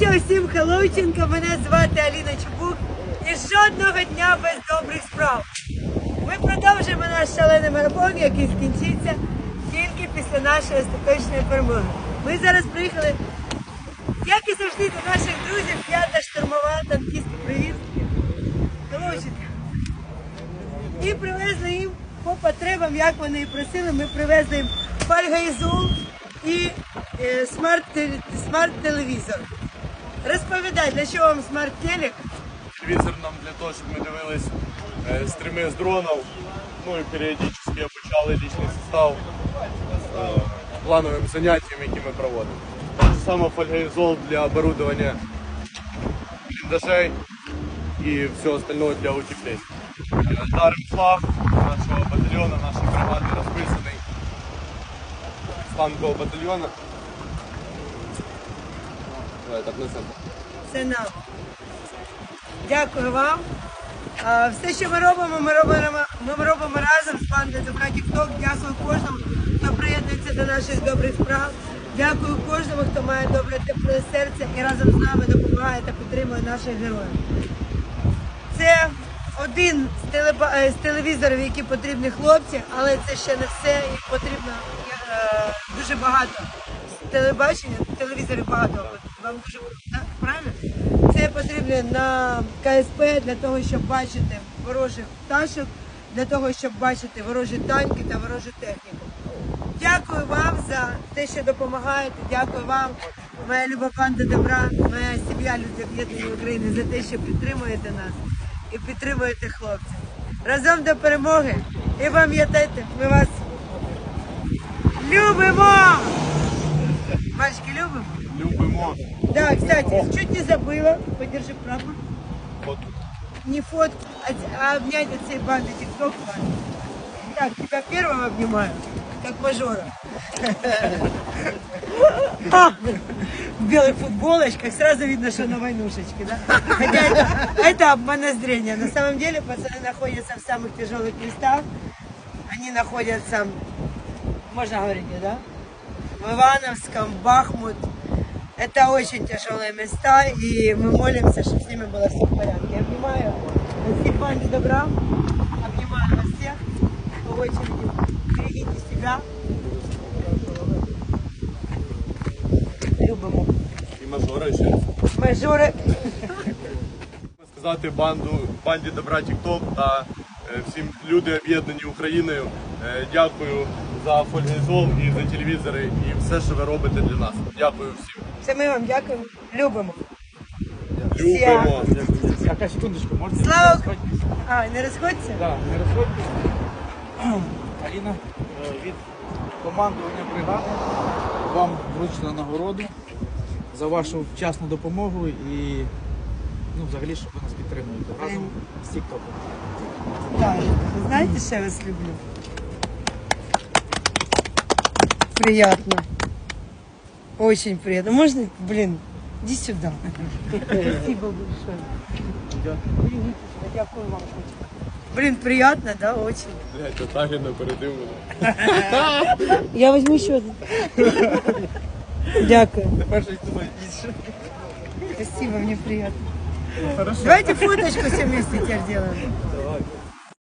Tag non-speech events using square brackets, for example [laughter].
що, всім хеллоученко, мене звати Аліна Чубук і жодного дня без добрих справ. Ми продовжуємо наш шалений марафон, який скінчиться тільки після нашої остаточної перемоги. Ми зараз приїхали, як і завжди, до наших друзів, п'ята штурмова танкісти. Привіт! Хеллоученко. І привезли їм по потребам, як вони і просили, ми привезли їм фольгоізол і е, смарт- смарт-телевізор. Розповідай, для чого вам смарт-телек? Телевізор нам для того, щоб ми дивились е, стріми з дронів, ну і періодично обучали лічний состав е, плановим заняттям, які ми проводимо. Так же само фольгоізол для оборудования бліндажей і все остальное для утепления. Е, Дарим флаг нашого батальйону, нашої бригади розписаний з танкового батальйону. Це нам. Дякую вам. Все, що ми робимо, ми робимо, ми робимо разом з бандою Добра Тікток. Дякую кожному, хто приєднується до наших добрих справ. Дякую кожному, хто має добре тепле серце і разом з нами допомагає та підтримує наших героїв. Це один з, телеба- е, з телевізорів, які потрібні хлопці, але це ще не все. Їх потрібно е, дуже багато. Телебачення, телевізорів багато. Вам дуже так, правильно? Це потрібно на КСП для того, щоб бачити ворожих пташок, для того, щоб бачити ворожі танки та ворожу техніку. Дякую вам за те, що допомагаєте. Дякую вам, моя люба банда добра, моя сім'я Люди Об'єднаної України, за те, що підтримуєте нас і підтримуєте хлопців. Разом до перемоги. І пам'ятайте, ми вас любимо! Мальчики, любимо? Любимо. Да, кстати, чуть не забыла. Подержи прапор. От Не фотку, а, а обнять от всей банды ТикТок. Так, тебя первого обнимаю, как мажора. В белых футболочках сразу видно, что на войнушечке, да? Хотя это, это обманное зрение. На самом деле пацаны находятся в самых тяжелых местах. Они находятся, можно говорить, да? В Ивановском, Бахмут. Это очень тяжелые места, и мы молимся, чтобы с ними было все в порядке. Я обнимаю всех банды добра, обнимаю вас всех по очереди. Берегите себя. Любимо. і мажора ще. Мажори. Сказати банду, банді добра Тікток та е, всім люди об'єднані Україною. Е, дякую за фольгізол і за телевізори і все, що ви робите для нас. Дякую всім. Це ми вам дякуємо. Любимо. Любимо. Яка секундочку, можете? Слава? А, не розходься? Да, не розходьтесь. [clears throat] Аліна, е, від командування бригади вам вручено нагороду за вашу вчасну допомогу і ну, взагалі, що ви нас підтримуєте разом з Тіктоком. Так, ви знаєте, що я вас люблю? Приятно. Очень приятно. Можно, блин, иди сюда. Спасибо большое. Дякую вам. Блин, приятно, да, очень. Блять, отак я не передив мене. [laughs] Я возьму еще один. Дякую. Перший думаю, більше. Спасибо, мне приятно. Давайте фоточку все вместе теперь сделаем.